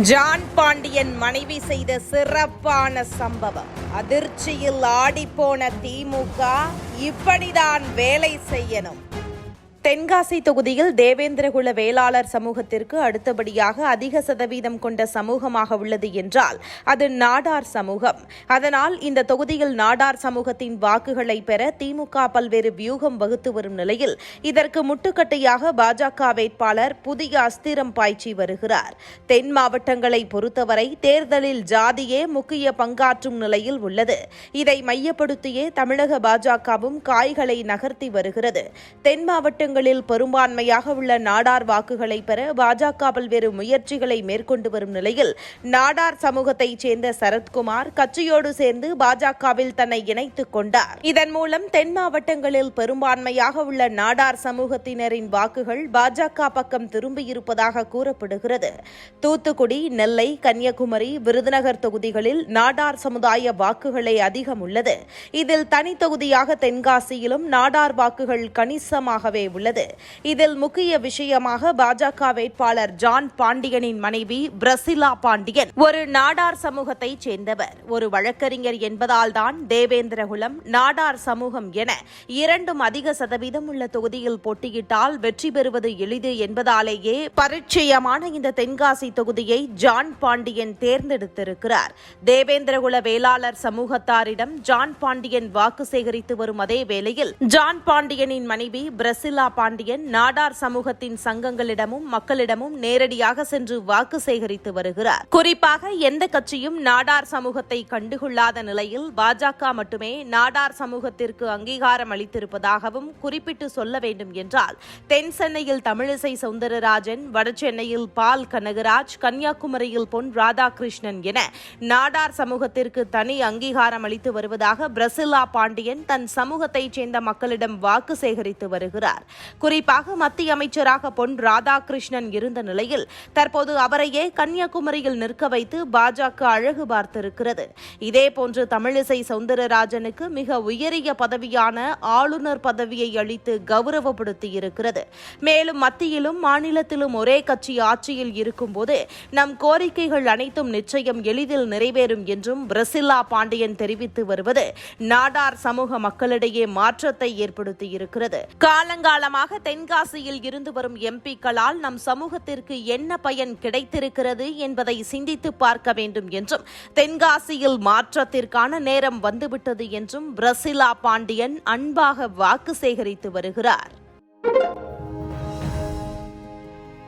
John Pandian மனைவி செய்த சிறப்பான சம்பவம். அதிர்ச்சியில் ஆடிப்போன திமுக இப்படிதான் வேலை செய்யணும். தென்காசி தொகுதியில் தேவேந்திரகுல வேளாளர் சமூகத்திற்கு அடுத்தபடியாக அதிக சதவீதம் கொண்ட சமூகமாக உள்ளது என்றால் அது நாடார் சமூகம். அதனால் இந்த தொகுதியில் நாடார் சமூகத்தின் வாக்குகளை பெற திமுக பல்வேறு வியூகம் வகுத்து வரும் நிலையில் இதற்கு முட்டுக்கட்டையாக பாஜக வேட்பாளர் புதிய அஸ்திரம் பாய்ச்சி வருகிறார். தென் மாவட்டங்களை பொறுத்தவரை தேர்தலில் ஜாதியே முக்கிய பங்காற்றும் நிலையில் உள்ளது. இதை மையப்படுத்தியே தமிழக பாஜகவும் காய்களை நகர்த்தி வருகிறது. தென் மாவட்டங்கள் மாநிலங்களில் பெரும்பான்மையாக உள்ள நாடார் வாக்குகளை பெற பாஜக பல்வேறு முயற்சிகளை மேற்கொண்டு வரும் நிலையில் நாடார் சமூகத்தைச் சேர்ந்த சரத்குமார் கட்சியோடு சேர்ந்து பாஜகவில் தன்னை இணைத்துக் கொண்டார். இதன் மூலம் தென் மாவட்டங்களில் பெரும்பான்மையாக உள்ள நாடார் சமூகத்தினரின் வாக்குகள் பாஜக பக்கம் திரும்பியிருப்பதாக கூறப்படுகிறது. தூத்துக்குடி நெல்லை கன்னியாகுமரி விருதுநகர் தொகுதிகளில் நாடார் சமுதாய வாக்குகளே அதிகம் உள்ளது. இதில் தனி தொகுதியாக தென்காசியிலும் நாடார் வாக்குகள் கணிசமாகவே உள்ளது உள்ளது. இதில் முக்கிய விஷயமாக பாஜக வேட்பாளர் ஜான் பாண்டியனின் மனைவி பிரசிலா பாண்டியன். ஒரு நாடார் சமூகத்தைச் சேர்ந்தவர். ஒரு வழக்கறிஞர் என்பதால் தான் தேவேந்திரகுலம் நாடார் சமூகம் என இரண்டும் அதிக சதவீதம் உள்ள தொகுதியில் போட்டியிட்டால் வெற்றி பெறுவது எளிது என்பதாலேயே பரிச்சயமான இந்த தென்காசி தொகுதியை ஜான் பாண்டியன் தேர்ந்தெடுத்திருக்கிறார். தேவேந்திரகுல வேளாளர் சமூகத்தாரிடம் ஜான் பாண்டியன் வாக்கு சேகரித்து வரும் அதே வேளையில் ஜான் பாண்டியனின் மனைவி பிரசிலா பாண்டியன் நாடார் சமூகத்தின் சங்கங்களிடமும் மக்களிடமும் நேரடியாக சென்று வாக்கு சேகரித்து வருகிறார். குறிப்பாக எந்த கட்சியும் நாடார் சமூகத்தை கண்டுகொள்ளாத நிலையில் பாஜக மட்டுமே நாடார் சமூகத்திற்கு அங்கீகாரம் அளித்திருப்பதாகவும் குறிப்பிட்டு சொல்ல வேண்டும் என்றால் தென் சென்னையில் தமிழிசை சவுந்தரராஜன் வடசென்னையில் பால் கனகராஜ் கன்னியாகுமரியில் பொன் ராதாகிருஷ்ணன் என நாடார் சமூகத்திற்கு தனி அங்கீகாரம் அளித்து வருவதாக பிரசிலா பாண்டியன் தன் சமூகத்தைச் சேர்ந்த மக்களிடம் வாக்கு சேகரித்து வருகிறார். குறிப்பாக மத்திய அமைச்சராக பொன் ராதாகிருஷ்ணன் இருந்த நிலையில் தற்போது அவரையே கன்னியாகுமரியில் நிற்க வைத்து பாஜக அழகு பார்த்திருக்கிறது. இதேபோன்று தமிழிசை சவுந்தரராஜனுக்கு மிக உயரிய பதவியான ஆளுநர் பதவியை அளித்து கௌரவப்படுத்தியிருக்கிறது மேலும் மத்தியிலும் மாநிலத்திலும் ஒரே கட்சி ஆட்சியில் இருக்கும்போது நம் கோரிக்கைகள் அனைத்தும் நிச்சயம் எளிதில் நிறைவேறும் என்றும் பிரசில்லா பாண்டியன் தெரிவித்து வருவது நாடார் சமூக மக்களிடையே மாற்றத்தை ஏற்படுத்தியிருக்கிறது காலங்கால காலமாக தென்காசியில் இருந்து வரும் எம்பிக்களால் நம் சமூகத்திற்கு என்ன பயன் கிடைத்திருக்கிறது என்பதை சிந்தித்து பார்க்க வேண்டும் என்றும் தென்காசியில் மாற்றத்திற்கான நேரம் வந்துவிட்டது என்றும் பிரசிலா பாண்டியன் அன்பாக வாக்கு சேகரித்து வருகிறார்.